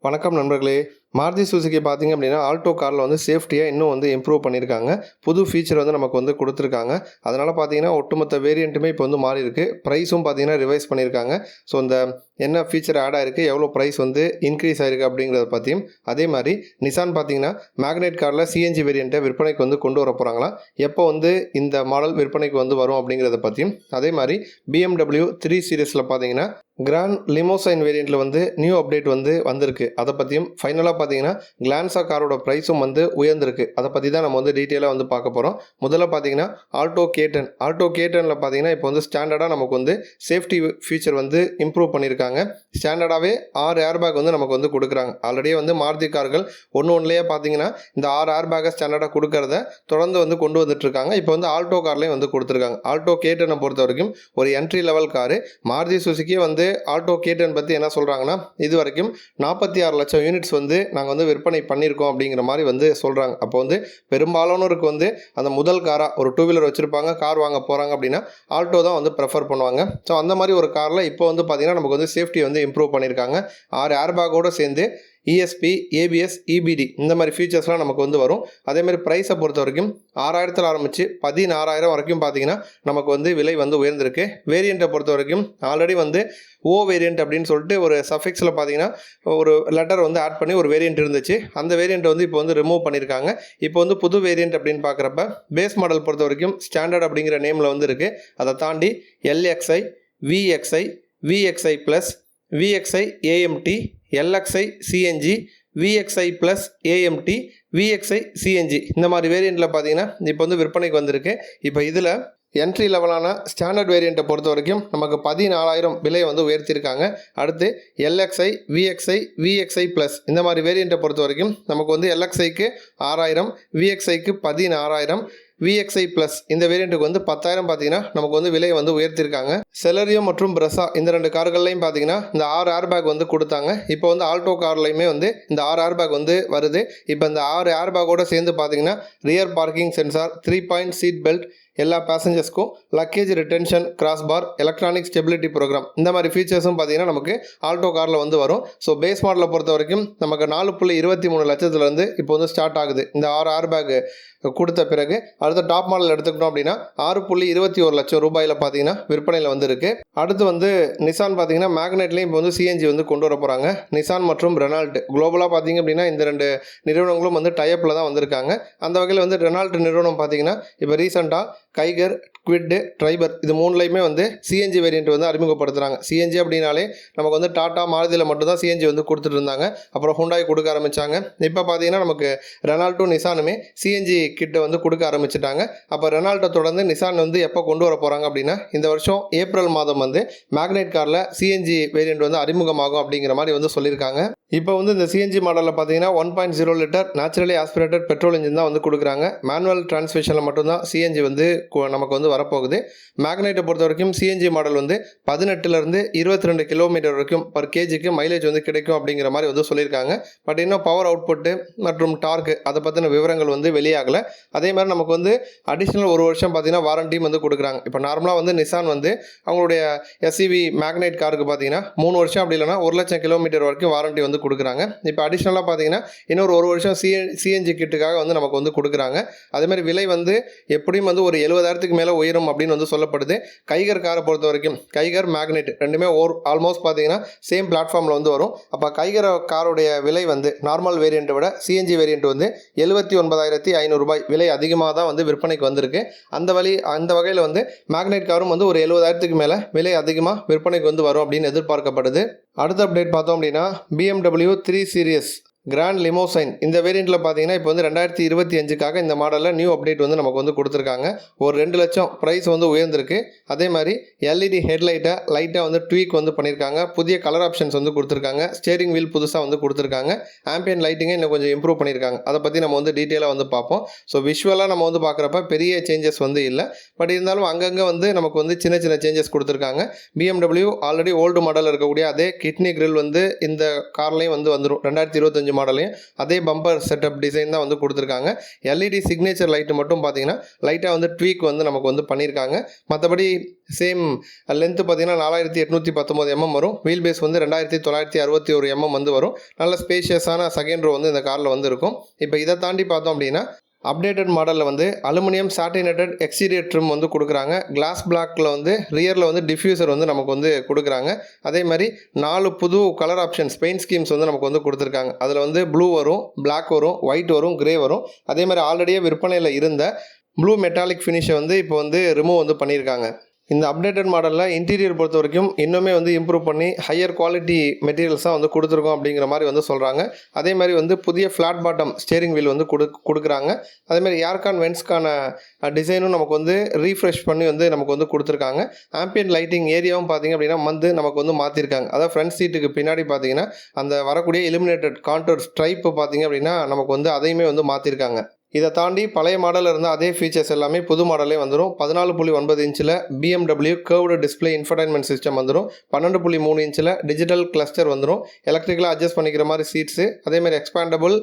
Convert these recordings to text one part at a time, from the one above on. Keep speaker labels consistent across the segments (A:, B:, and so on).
A: வணக்கம் நண்பர்களே. மாருதி சுசுகி பார்த்தீங்க அப்படின்னா ஆல்டோ காரில் வந்து சேஃப்டியாக இன்னும் வந்து இம்ப்ரூவ் பண்ணியிருக்காங்க புது ஃபீச்சர் வந்து நமக்கு வந்து கொடுத்துருக்காங்க. அதனால் பார்த்தீங்கன்னா ஒட்டுமொத்த வேரியண்ட்டுமே இப்போ வந்து மாறி இருக்குது ப்ரைஸும் பார்த்தீங்கன்னா ரிவைஸ் பண்ணியிருக்காங்க. ஸோ இந்த என்ன ஃபீச்சர் ஆட் ஆயிருக்கு எவ்வளோ ப்ரைஸ் வந்து இன்க்ரீஸ் ஆயிருக்கு அப்படிங்கிறத பற்றியும் அதே மாதிரி நிசான் பார்த்தீங்கன்னா மேக்னெட் காரில் சிஎன்ஜி வேரியண்ட்டை விற்பனைக்கு வந்து கொண்டு வர போகிறாங்களா எப்போ வந்து இந்த மாடல் விற்பனைக்கு வந்து வரும் அப்படிங்கிறத பற்றியும் அதே மாதிரி பிஎம்டபிள்யூ த்ரீ சீரீஸில் பார்த்தீங்கன்னா கிராண்ட் லிமோசைன் வேரியண்ட்டில் வந்து நியூ அப்டேட் வந்து வந்திருக்கு. அதை பற்றியும் ஃபைனலாக பார்த்தீங்கன்னா கிளான்ஸா காரோட ப்ரைஸும் வந்து உயர்ந்திருக்கு. அதை பற்றி தான் நம்ம வந்து டீட்டெயிலாக வந்து பார்க்க போகிறோம் முதல்ல பார்த்தீங்கன்னா ஆல்டோ கேட்டன் ஆல்டோ கேட்டனில் பார்த்தீங்கன்னா இப்போ வந்து ஸ்டாண்டர்டாக நமக்கு வந்து சேஃப்டி ஃபீச்சர் வந்து இம்ப்ரூவ் பண்ணியிருக்காங்க ஸ்டாண்டர்டாகவே ஆறு ஏர்பேக் வந்து நமக்கு வந்து கொடுக்குறாங்க. ஆல்ரெடியே வந்து மாருதி கார்கள் ஒன்று ஒன்றுலேயே பார்த்தீங்கன்னா இந்த ஆறு ஏர்பேக்கை ஸ்டாண்டர்டாக கொடுக்கறத தொடர்ந்து வந்து கொண்டு வந்துட்டுருக்காங்க. இப்போ வந்து ஆல்டோ கார்லேயும் வந்து கொடுத்துருக்காங்க. ஆல்டோ கேட்டனை பொறுத்த வரைக்கும் ஒரு entry level car Maruti Suzuki வந்து ஆல்டோ கேட்டன் பற்றி என்ன சொல்கிறாங்கன்னா இது வரைக்கும் நாற்பத்தி ஆறு லட்சம் யூனிட்ஸ் வந்து நாங்கள் வந்து விற்பனை பண்ணியிருக்கோம் அப்படிங்கிற மாதிரி வந்து சொல்கிறாங்க அப்போ வந்து பெரும்பாலானோருக்கு வந்து அந்த முதல் காராக ஒரு டூ வீலர் வச்சுருப்பாங்க கார் வாங்க போகிறாங்க அப்படின்னா ஆல்டோ தான் வந்து ப்ரெஃபர் பண்ணுவாங்க. ஸோ அந்த மாதிரி ஒரு காரில் இப்போ வந்து பார்த்திங்கன்னா நமக்கு வந்து சேஃப்டி வந்து இம்ப்ரூவ் பண்ணியிருக்காங்க ஆறு ஏர்பேக்கோடு சேர்ந்து இஎஸ்பி ஏபிஎஸ் இபிடி இந்த மாதிரி ஃபீச்சர்ஸ்லாம் நமக்கு வந்து வரும். அதே மாதிரி ப்ரைஸை பொறுத்த வரைக்கும் ஆறாயிரத்தில் ஆரம்பித்து பதினாறாயிரம் வரைக்கும் பார்த்தீங்கன்னா நமக்கு வந்து விலை வந்து உயர்ந்திருக்கு. வேரியண்ட்டை பொறுத்த வரைக்கும் ஆல்ரெடி வந்து ஓ வேரியண்ட் அப்படின்னு சொல்லிட்டு ஒரு சஃபிக்ஸில் பார்த்தீங்கன்னா ஒரு லெட்டர் வந்து ஆட் பண்ணி ஒரு வேரியண்ட் இருந்துச்சு. அந்த வேரியண்ட்டை வந்து இப்போ வந்து ரிமூவ் பண்ணியிருக்காங்க. இப்போ வந்து புது வேரியண்ட் அப்படின்னு பார்க்குறப்ப பேஸ் மாடல் பொறுத்த வரைக்கும் ஸ்டாண்டர்ட் அப்படிங்கிற நேமில் வந்து இருக்குது அதை தாண்டி LXI VXI VXI plus VXI AMT LXI CNG VXI plus AMT VXI CNG. இந்த மாதிரி வேரியண்ட்டில் பார்த்தீங்கன்னா இப்போ வந்து விற்பனைக்கு வந்திருக்கு. இப்போ இதில் என்ட்ரி லெவலான ஸ்டாண்டர்ட் வேரியண்ட்டை பொறுத்த வரைக்கும் நமக்கு பதினாலாயிரம் விலையை வந்து உயர்த்தியிருக்காங்க. அடுத்து எல்எக்ஸ்ஐ விஎக்ஸ்ஐ விஎக்ஸ்ஐ ப்ளஸ் இந்த மாதிரி வேரியண்ட்டை பொறுத்த வரைக்கும் நமக்கு வந்து எல்எக்ஸ்ஐக்கு ஆறாயிரம் விஎக்ஸ்ஐக்கு பதினாறாயிரம் விஎக்ஸ்ஐ ப்ளஸ் இந்த வேரியண்ட்டுக்கு வந்து பத்தாயிரம் பார்த்தீங்கன்னா நமக்கு வந்து விலையை வந்து உயர்த்தியிருக்காங்க செலரியோ மற்றும் பிரசா இந்த ரெண்டு கார்கள்லையும் பார்த்தீங்கன்னா இந்த ஆறு ஏர் பேக் வந்து கொடுத்தாங்க. இப்போ வந்து ஆல்டோ கார்லையுமே வந்து இந்த ஆறு ஏர் பேக் வந்து வருது. இப்போ இந்த ஆறு ஏர் பேக்கோட சேர்ந்து பார்த்தீங்கன்னா rear parking sensor three point seat belt எல்லா பேசஞ்சர்ஸ்க்கும் luggage retention cross bar electronic stability program இந்த மாதிரி ஃபீச்சர்ஸும் பார்த்தீங்கன்னா நமக்கு ஆல்டோ காரில் வந்து வரும். ஸோ பேஸ் மாடலை பொறுத்த வரைக்கும் நமக்கு நாலு புள்ளி இருபத்தி மூணு லட்சத்துலேருந்து இப்போ வந்து ஸ்டார்ட் ஆகுது. இந்த ஆறு ஏர் பேக் கொடுத்த பிறகு அடுத்த டாப் மாடல் எடுத்துக்கிட்டோம் அப்படின்னா ஆறு புள்ளி இருபத்தி ஒரு லட்சம் ரூபாயில் பார்த்தீங்கன்னா விற்பனையில் வந்துருக்கு. அடுத்து வந்து நிசான் பார்த்தீங்கன்னா மேக்னெட்லேயும் இப்போ வந்து சிஎன்ஜி வந்து கொண்டு வர போகிறாங்க நிசான் மற்றும் ரெனால்ட் குளோபலாக பார்த்தீங்க அப்படின்னா இந்த ரெண்டு நிறுவனங்களும் வந்து டைப்பில் தான் வந்திருக்காங்க. அந்த வகையில் வந்து ரெனால்ட் நிறுவனம் பார்த்தீங்கன்னா இப்போ ரீசெண்டாக கைகர் குவிட்டு ட்ரைபர் இது மூணுலையுமே வந்து சிஎன்ஜி வேரியண்ட் வந்து அறிமுகப்படுத்துகிறாங்க சிஎன்ஜி அப்படின்னாலே நமக்கு வந்து டாட்டா மாருதியில் மட்டும்தான் சிஎன்ஜி வந்து கொடுத்துட்டு இருந்தாங்க. அப்புறம் ஹுண்டாய் கொடுக்க ஆரம்பித்தாங்க இப்போ பார்த்தீங்கன்னா நமக்கு ரெனால்ட்டும் நிசானுமே சிஎன்ஜி கிட்ட வந்து கொடுக்க அறிவிச்சிட்டாங்க அப்போ ரெனால்டோ தொடர்ந்து நிசான் வந்து எப்போ கொண்டு வர போகிறாங்க அப்படின்னா இந்த வருஷம் ஏப்ரல் மாதம் வந்து மேக்னெட் காரில் சிஎன்ஜி வேரியண்ட் வந்து அறிமுகமாகும் அப்படிங்கிற மாதிரி வந்து சொல்லியிருக்காங்க. இப்போ வந்து இந்த சிஎன்ஜி மாடலில் பார்த்தீங்கன்னா one point zero litre naturally aspirated petrol engine தான் வந்து கொடுக்குறாங்க. மேனுவல் டிரான்ஸ்மிஷனில் மட்டும்தான் சிஎன்ஜி வந்து நமக்கு வந்து வரப்போகுது. மேக்னைட்டை பொறுத்த வரைக்கும் சிஎன்ஜி மாடல் வந்து பதினெட்டுலேருந்து இருபத்தி ரெண்டு கிலோமீட்டர் வரைக்கும் பர் கேஜிக்கு மைலேஜ் வந்து கிடைக்கும் அப்படிங்கிற மாதிரி வந்து சொல்லியிருக்காங்க. பட் இன்னும் பவர் அவுட்புட்டு மற்றும் டார்க்கு அதை பற்றின விவரங்கள் வந்து வெளியாகலை. அதே மாதிரி நமக்கு வந்து அடிஷ்னல் ஒரு வருஷம் பார்த்தீங்கன்னா வாரண்டியும் வந்து கொடுக்குறாங்க. இப்போ நார்மலாக வந்து நிசான் வந்து அவங்களுடைய எஸ்இவி மேக்னைட் காருக்கு பார்த்தீங்கன்னா மூணு வருஷம் அப்படி இல்லைனா ஒரு லட்சம் கிலோமீட்டர் வரைக்கும் வாரண்டி வந்து கொடுக்குறாங்க. இப்போ அடிஷ்னலாக பார்த்தீங்கன்னா இன்னொரு ஒரு வருஷம் சிஎ சிஎன்ஜி கிட்டுக்காக வந்து நமக்கு வந்து கொடுக்குறாங்க. அதேமாதிரி விலை வந்து எப்படியும் வந்து ஒரு எழுபதாயிரத்துக்கு மேலே உயரும் அப்படின்னு வந்து சொல்லப்படுது. கைகர் காரை பொறுத்த வரைக்கும் கைகர் மேக்னெட் ரெண்டுமே ஓர் ஆல்மோஸ்ட் பார்த்தீங்கன்னா சேம் பிளாட்ஃபார்மில் வந்து வரும். அப்போ கைகர் காரோடைய விலை வந்து நார்மல் வேரியண்ட்டை விட சிஎன்ஜி வேரியண்ட் வந்து எழுபத்தி ஒன்பதாயிரத்தி ஐநூறுரூபாய் விலை அதிகமாக தான் வந்து விற்பனைக்கு வந்திருக்கு. அந்த வழி அந்த வகையில் வந்து மேக்னெட் காரும் வந்து ஒரு எழுபதாயிரத்துக்கு மேலே விலை அதிகமாக விற்பனைக்கு வந்து வரும் அப்படின்னு எதிர்பார்க்கப்படுது. அடுத்த அப்டேட் பார்த்தோம் அப்படின்னா BMW three series grand limousine இந்த வேரியண்ட்டில் பார்த்தீங்கன்னா இப்போ வந்து ரெண்டாயிரத்தி இருபத்தி அஞ்சுக்காக இந்த மாடலில் நியூ அப்டேட் வந்து நமக்கு வந்து கொடுத்துருக்காங்க. ஒரு ரெண்டு லட்சம் ப்ரைஸ் வந்து உயர்ந்திருக்கு. அதே மாதிரி எல்இடி ஹெட்லைட்டை லைட்டாக வந்து ட்வீக் வந்து பண்ணியிருக்காங்க. புதிய கலர் ஆப்ஷன்ஸ் வந்து கொடுத்துருக்காங்க. ஸ்டேரிங் வீல் புதுசாக வந்து கொடுத்துருக்காங்க. ஆம்பியன் லைட்டிங்கை இன்னும் கொஞ்சம் இம்ப்ரூவ் பண்ணியிருக்காங்க. அதை பற்றி நம்ம வந்து டீட்டெயிலாக வந்து பார்ப்போம். ஸோ விஷுவலாக நம்ம வந்து பார்க்குறப்ப பெரிய சேஞ்சஸ் வந்து இல்லை. பட் இருந்தாலும் அங்கங்கே வந்து நமக்கு வந்து சின்ன சின்ன சேஞ்சஸ் கொடுத்துருக்காங்க. பிஎம்டபிள்யூ ஆல்ரெடி ஓல்டு மாடலில் இருக்கக்கூடிய அதே கிட்னி கிரில் வந்து இந்த கார்லேயும் வந்து வந்துடும் ரெண்டாயிரத்தி இருபத்தஞ்சு மாடலையும் அதே பம்பர் செட்டப் டிசைன் தான் வந்து கொடுத்துருக்காங்க. எல்இடி சிக்னேச்சர் லைட்டு மட்டும் பார்த்தீங்கன்னா லைட்டாக வந்து ட்வீக் வந்து நமக்கு வந்து பண்ணியிருக்காங்க. மற்றபடி சேம் லென்த்து பார்த்தீங்கன்னா நாலாயிரத்தி எட்நூற்றி பத்தொம்போது எம்எம் வரும். வீல் பேஸ் வந்து ரெண்டாயிரத்தி தொள்ளாயிரத்தி அறுபத்தி ஒரு எம்எம் வந்து வரும். நல்ல ஸ்பேஷியஸான செகண்ட் ரோ வந்து இந்த காரில் வந்து இருக்கும். இப்போ இதை தாண்டி பார்த்தோம் அப்படின்னா அப்டேட்டட் மாடலில் வந்து அலுமினியம் சாட்டினேட்டட் எக்ஸ்டீரியர் ட்ரிம் வந்து கொடுக்குறாங்க. கிளாஸ் பிளாக்கில் வந்து ரியரில் வந்து டிஃப்யூசர் வந்து நமக்கு வந்து கொடுக்குறாங்க. அதே மாதிரி நாலு புது கலர் ஆப்ஷன்ஸ் பெயிண்ட் ஸ்கீம்ஸ் வந்து நமக்கு வந்து கொடுத்துருக்காங்க. அதில் வந்து ப்ளூ வரும் பிளாக் வரும் ஒயிட் வரும் கிரே வரும். அதே மாதிரி ஆல்ரெடியே விற்பனையில் இருந்த ப்ளூ மெட்டாலிக் ஃபினிஷை வந்து இப்போ வந்து ரிமூவ் வந்து பண்ணியிருக்காங்க. இந்த அப்டேட்டட் மாடலில் இன்டீரியர் பொறுத்த வரைக்கும் இன்னுமே வந்து இம்ப்ரூவ் பண்ணி ஹையர் குவாலிட்டி மெட்டீரியல்ஸ் தான் வந்து கொடுத்துருக்கோம் அப்படிங்கிற மாதிரி வந்து சொல்கிறாங்க அதே மாதிரி வந்து புதிய ஃப்ளாட் பாட்டம் ஸ்டேரிங் வீல் வந்து கொடு கொடுக்குறாங்க. அதேமாதிரி ஏர்கான் வென்ஸ்க்கான டிசைனும் நமக்கு வந்து ரீஃப்ரெஷ் பண்ணி வந்து நமக்கு வந்து கொடுத்துருக்காங்க. ஆம்பியன் லைட்டிங் ஏரியாவும் பார்த்தீங்க அப்படின்னா வந்து நமக்கு வந்து மாற்றிருக்காங்க அதாவது ஃப்ரண்ட் சீட்டுக்கு பின்னாடி பார்த்தீங்கன்னா அந்த வரக்கூடிய எலிமினேட்டட் கான்டூர் ஸ்ட்ரைப்பு பார்த்தீங்க அப்படின்னா நமக்கு வந்து அதையுமே வந்து மாற்றிருக்காங்க இதை தாண்டி பழைய மாடலில் இருந்த அதே ஃபீச்சர்ஸ் எல்லாமே புது மாடலே வந்துடும் பதினாலு புள்ளி ஒன்பது இன்ச்சில் BMW curved display infotainment system வந்துடும் பன்னெண்டு புள்ளி மூணு இன்ச்சில் டிஜிட்டல் கிளஸ்டர் வந்துடும் எலக்ட்ரிக்கலாக அட்ஜஸ்ட் பண்ணிக்கிற மாதிரி சீட்ஸு அதேமாதிரி எக்ஸ்பேண்டபிள்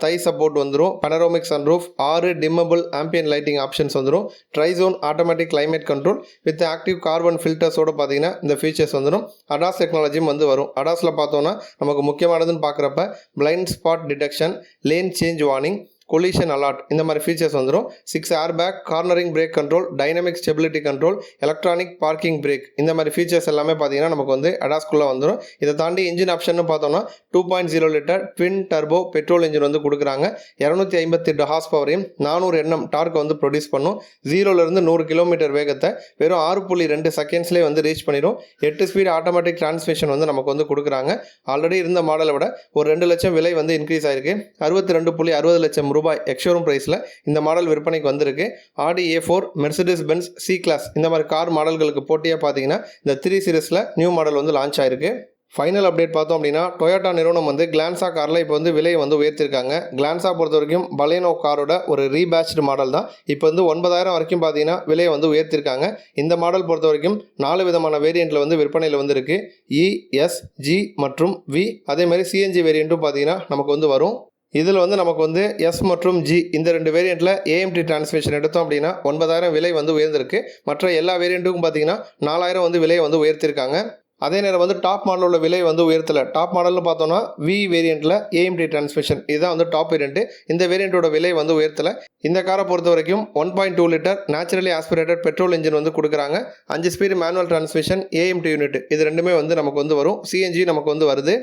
A: தை சப்போர்ட் வந்துடும் பனரோமிக் சன்ரூஃப் ஆறு டிம்மபிள் ஆம்பியன் லைட்டிங் ஆப்ஷன்ஸ் வந்துடும் trizone automatic climate control with active carbon ஃபில்டர்ஸோட பார்த்தீங்கன்னா இந்த ஃபீச்சர்ஸ் வந்துடும் அடாஸ் டெக்னாலஜியும் வந்து வரும். அடாஸில் பார்த்தோன்னா நமக்கு முக்கியமானதுன்னு பார்க்குறப்ப blind spot detection lane change warning collision alert இந்த மாதிரி ஃபீச்சர்ஸ் வந்துடும் six air bag cornering brake control dynamic stability control electronic parking brake இந்த மாதிரி ஃபீச்சர்ஸ் எல்லாமே பார்த்தீங்கன்னா நமக்கு வந்து அடாஸ்குள்ளே வந்துடும் இதை தாண்டி இன்ஜின் ஆப்ஷன் பார்த்தோம்னா two point zero litre twin turbo petrol engine வந்து கொடுக்குறாங்க. இரநூத்தி ஐம்பத்தெட்டு ஹார்ஸ் பவரையும் நானூறு எண்ணம் டார்க் வந்து ப்ரொடியூஸ் பண்ணும். ஜீரோலேருந்து நூறு கிலோமீட்டர் வேகத்தை வெறும் ஆறு புள்ளி ரெண்டு செகண்ட்ஸ்லேயே வந்து ரீச் பண்ணிடும் எட்டு ஸ்பீட் ஆட்டோமேட்டிக் டிரான்ஸ்மிஷன் வந்து நமக்கு வந்து கொடுக்குறாங்க. ஆல்ரெடி இருந்த மாடலை விட ஒரு ரெண்டு லட்சம் விலை வந்து இன்க்ரீஸ் ஆயிருக்கு. அறுபத்தி ரெண்டு புள்ளி அறுபது லட்சம் ரூபாய் ரூபாய் எக்ஷோரூம் ப்ரைஸில் இந்த மாடல் விற்பனைக்கு வந்திருக்கு. Audi A four Mercedes Benz C class இந்த மாதிரி கார் மாடல்களுக்கு போட்டியாக பார்த்தீங்கன்னா இந்த த்ரீ சீரீஸில் நியூ மாடல் வந்து லான்ச் ஆயிருக்கு. ஃபைனல் அப்டேட் பார்த்தோம் அப்படின்னா டொயோட்டா நிறுவனம் வந்து கிளான்சா காரில் இப்போ வந்து விலையை வந்து உயர்த்திருக்காங்க. கிளான்சா பொறுத்த வரைக்கும் பலேனோ காரோட ஒரு ரீபேட்ச்டு மாடல் தான். இப்போ வந்து ஒன்பதாயிரம் வரைக்கும் பார்த்தீங்கன்னா விலையை வந்து உயர்த்திருக்காங்க. இந்த மாடல் பொறுத்த வரைக்கும் நாலு விதமான வேரியண்ட்டில் வந்து விற்பனையில் வந்து இருக்குது இ e, எஸ் ஜி மற்றும் வி அதே மாதிரி சிஎன்ஜி வேரியண்ட்டும் பார்த்தீங்கன்னா நமக்கு வந்து வரும். இதில் வந்து நமக்கு வந்து எஸ் மற்றும் ஜி இந்த ரெண்டு வேரியண்ட்டில் ஏஎம்டி டிரான்ஸ்மிஷன் எடுத்தோம் அப்படின்னா ஒன்பதாயிரம் விலை வந்து உயர்ந்திருக்கு. மற்ற எல்லா வேரியண்ட்டுக்கும் பார்த்தீங்கன்னா நாலாயிரம் வந்து விலையை வந்து உயர்த்திருக்காங்க. அதே நேரம் வந்து டாப் மாடலோட விலை வந்து உயர்த்தலை. டாப் மாடல்னு பார்த்தோம்னா வி வேரியண்ட்டில் ஏஎம்டி டிரான்ஸ்மிஷன் இதுதான் வந்து டாப் வேரியண்ட்டு இந்த வேரியண்ட்டோட விலை வந்து உயர்த்தலை. இந்த காரை பொறுத்த வரைக்கும் one point two litre naturally aspirated petrol engine வந்து கொடுக்குறாங்க. அஞ்சு speed manual transmission AMT unit இது ரெண்டுமே வந்து நமக்கு வந்து வரும். சிஎன்ஜி நமக்கு வந்து வருது.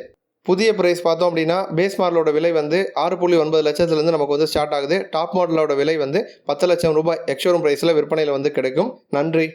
A: புதிய ப்ரைஸ் பார்த்தோம் அப்படின்னா பேஸ் மாடலோட விலை வந்து ஆறு புள்ளி ஒன்பது லட்சத்துலேருந்து நமக்கு வந்து ஸ்டார்ட் ஆகுது. டாப் மாடலோட விலை வந்து பத்து லட்சம் ரூபாய் எக்ஷோரூம் ப்ரைஸில் விற்பனையில் வந்து கிடைக்கும். நன்றி.